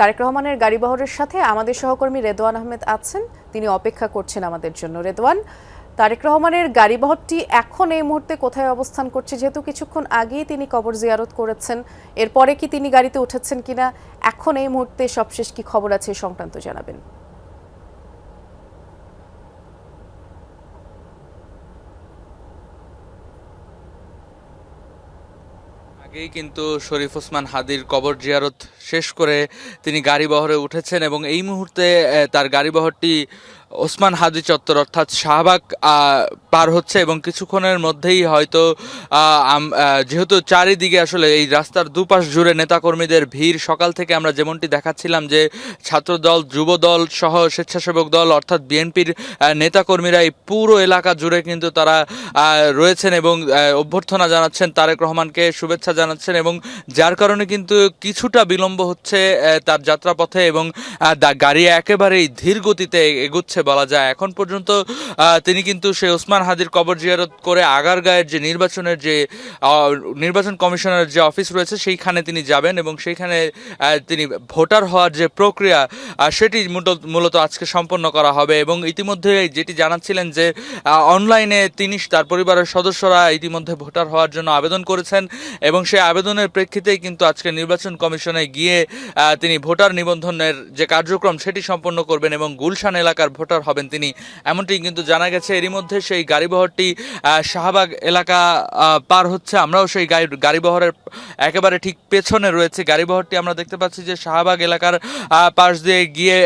তারেক রহমানের গাড়িবহরের সাথে আমাদের সহকর্মী রেদওয়ান আহমেদ আছেন। তিনি অপেক্ষা করছেন আমাদের জন্য। রেদওয়ান তারেক রহমানের গাড়িবহরটি এখন এই মুহূর্তে কোথায় অবস্থান করছে? যেহেতু কিছুক্ষণ আগেই তিনি কবর জিয়ারত করেছেন, এরপরে কি তিনি গাড়িতে উঠেছেন কিনা? এখন এই মুহূর্তে সবশেষ কি খবর আছে সংক্রান্ত জানাবেন। আগেই কিন্তু শরীফ ওসমান হাদির কবর জিয়ারত শেষ করে তিনি গাড়ি বহরে উঠেছেন এবং এই মুহূর্তে তার গাড়ি বহরটি ওসমান হাদি চত্বর অর্থাৎ শাহবাগ পার হচ্ছে এবং কিছুক্ষণের মধ্যেই হয়তো যেহেতু চারিদিকে আসলে এই রাস্তার দুপাশ জুড়ে নেতাকর্মীদের ভিড়, সকাল থেকে আমরা যেমনটি দেখাচ্ছিলাম যে ছাত্রদল, যুবদল সহ স্বেচ্ছাসেবক দল অর্থাৎ বিএনপির নেতাকর্মীরা এই পুরো এলাকা জুড়ে কিন্তু তারা রয়েছেন এবং অভ্যর্থনা জানাচ্ছেন, তারেক রহমানকে শুভেচ্ছা জানাচ্ছেন এবং যার কারণে কিন্তু কিছুটা বিলম্ব হচ্ছে তার যাত্রাপথে এবং গাড়ি একেবারেই ধীর গতিতে এগুচ্ছে বলা যায়। এখন পর্যন্ত তিনি কিন্তু সেই ওসমান হাদির কবর জিয়ারত করে আগারগাঁয়ের যে নির্বাচনের যে নির্বাচন কমিশনের যে অফিস রয়েছে, সেইখানে তিনি যাবেন এবং সেইখানে তিনি ভোটার হওয়ার যে প্রক্রিয়া সেটি মূলত- আজকে সম্পন্ন করা হবে এবং ইতিমধ্যে যেটি জানাচ্ছিলেন যে অনলাইনে তিনি তার পরিবারের সদস্যরা ইতিমধ্যে ভোটার হওয়ার জন্য আবেদন করেছেন এবং সেই আবেদনের প্রেক্ষিতেই কিন্তু আজকে নির্বাচন কমিশনে গিয়ে তিনি ভোটার নিবন্ধনের যে কার্যক্রম, সেটি সম্পন্ন করবেন এবং গুলশান এলাকার হবেন তিনি। এমনটি কিন্তু জানা গেছে, এরই মধ্যে সেই গাড়িবহরটি শাহবাগ এলাকা পার হচ্ছে। আমরাও সেই গাড়ি, গাড়িবহরের একেবারে ঠিক পেছনে রয়েছে। গাড়িবহরটি আমরা দেখতে পাচ্ছি যে শাহবাগ এলাকার পাশ দিয়ে গিয়ে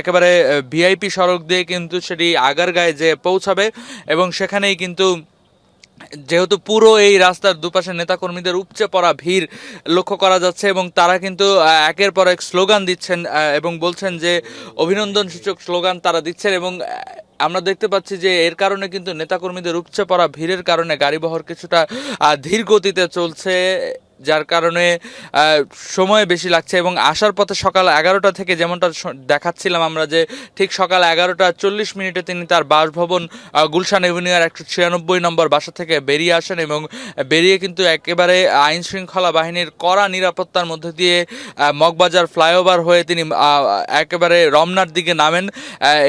একেবারে ভিআইপি সড়ক দিয়ে কিন্তু সেটি আগারগাঁয়ে যে পৌঁছাবে এবং সেখানেই কিন্তু যেহেতু পুরো এই রাস্তার দুপাশে নেতাকর্মীদের উপচে পড়া ভিড় লক্ষ্য করা যাচ্ছে এবং তারা কিন্তু একের পর এক স্লোগান দিচ্ছেন এবং বলছেন যে অভিনন্দন সূচক স্লোগান তারা দিচ্ছেন এবং আমরা দেখতে পাচ্ছি যে এর কারণে কিন্তু নেতাকর্মীদের উপচে পড়া ভিড়ের কারণে গাড়িবহর কিছুটা ধীর গতিতে চলছে। যার কারণে সময় বেশি লাগছে এবং আসার পথে সকাল এগারোটা থেকে যেমনটা দেখাচ্ছিলাম আমরা যে ঠিক সকাল এগারোটা চল্লিশ মিনিটে তিনি তার বাসভবন গুলশান এভিনিউর একশো ছিয়ানব্বই নম্বর বাসা থেকে বেরিয়ে আসেন এবং বেরিয়ে কিন্তু একেবারে আইন শৃঙ্খলা বাহিনীর কড়া নিরাপত্তার মধ্যে দিয়ে মগবাজার ফ্লাইওভার হয়ে তিনি একেবারে রমনার দিকে নামেন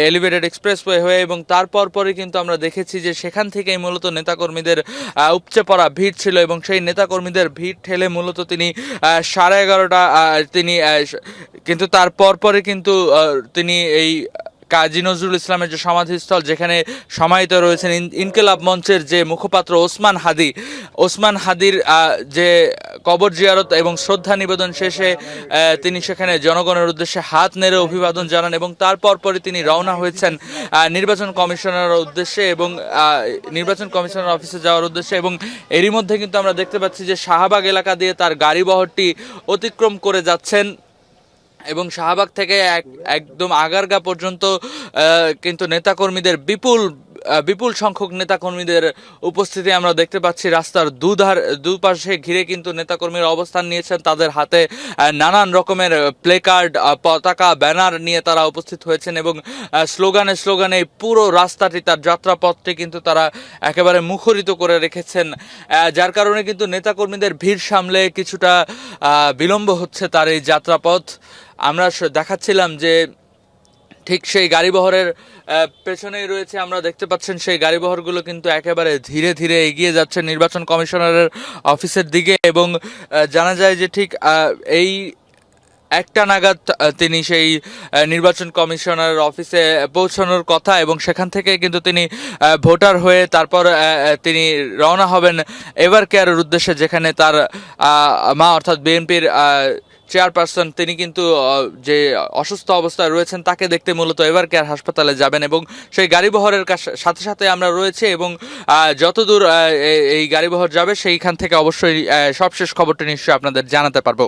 এলিভেটেড এক্সপ্রেস এক্সপ্রেসওয়ে হয়ে এবং তারপর পরে কিন্তু আমরা দেখেছি যে সেখান থেকেই মূলত নেতাকর্মীদের উপচে পড়া ভিড় ছিল এবং সেই নেতাকর্মীদের ভিড় ঠেলে মূলত তিনি সাড়ে এগারোটা তিনি কিন্তু তার পরে কিন্তু তিনি এই কাজী নজরুল ইসলামের যে সমাধিস্থল, যেখানে সমাহিত রয়েছেন ইন- ইনকিলাব মঞ্চের যে মুখপাত্র ওসমান হাদি। ওসমান হাদির যে কবর জিয়ারত এবং শ্রদ্ধা নিবেদন শেষে তিনি সেখানে জনগণের উদ্দেশ্যে হাত নেড়ে অভিবাদন জানান এবং তারপর পরে তিনি রওনা হয়েছেন নির্বাচন কমিশনার উদ্দেশ্যে এবং নির্বাচন কমিশনার অফিসে যাওয়ার উদ্দেশ্যে এবং এরই মধ্যে কিন্তু আমরা দেখতে পাচ্ছি যে শাহবাগ এলাকা দিয়ে তার গাড়ি বহরটি অতিক্রম করে যাচ্ছেন। এবং শাহবাগ থেকে এক একদম আগারগা পর্যন্ত কিন্তু নেতাকর্মীদের বিপুল বিপুল সংখ্যক নেতাকর্মীদের উপস্থিতি আমরা দেখতে পাচ্ছি। রাস্তার দুধার দুপাশে ঘিরে কিন্তু নেতাকর্মীরা অবস্থান নিয়েছেন। তাদের হাতে নানান রকমের প্লে কার্ড পতাকা, ব্যানার নিয়ে তারা উপস্থিত হয়েছেন এবং স্লোগানে স্লোগানে পুরো রাস্তাটি, তার যাত্রাপথটি কিন্তু তারা একেবারে মুখরিত করে রেখেছেন। যার কারণে কিন্তু নেতাকর্মীদের ভিড় সামলে কিছুটা বিলম্ব হচ্ছে তার এই যাত্রাপথ। আমরা দেখাচ্ছিলাম যে ঠিক সেই গাড়িবহরের পেছনেই রয়েছে, আমরা দেখতে পাচ্ছেন সেই গাড়িবহরগুলো কিন্তু একেবারে ধীরে ধীরে এগিয়ে যাচ্ছে নির্বাচন কমিশনারের অফিসের দিকে এবং জানা যায় যে ঠিক এই একটা নাগাদ তিনি সেই নির্বাচন কমিশনারের অফিসে পৌঁছানোর কথা এবং সেখান থেকে কিন্তু তিনি ভোটার হয়ে তারপর তিনি রওনা হবেন এভার কেয়ারের উদ্দেশ্যে যেখানে তার মা অর্থাৎ বিএনপির চেয়ারপারসন তিনি কিন্তু যে অসুস্থ অবস্থায় রয়েছেন তাকে দেখতে মূলত এভার কেয়ার হাসপাতালে যাবেন এবং সেই গাড়িবহরের সাথে সাথে আমরা রয়েছে এবং যতদূর এই গাড়িবহর যাবে সেইখান থেকে অবশ্যই সবশেষ খবরটি নিশ্চয়ই আপনাদের জানাতে পারব।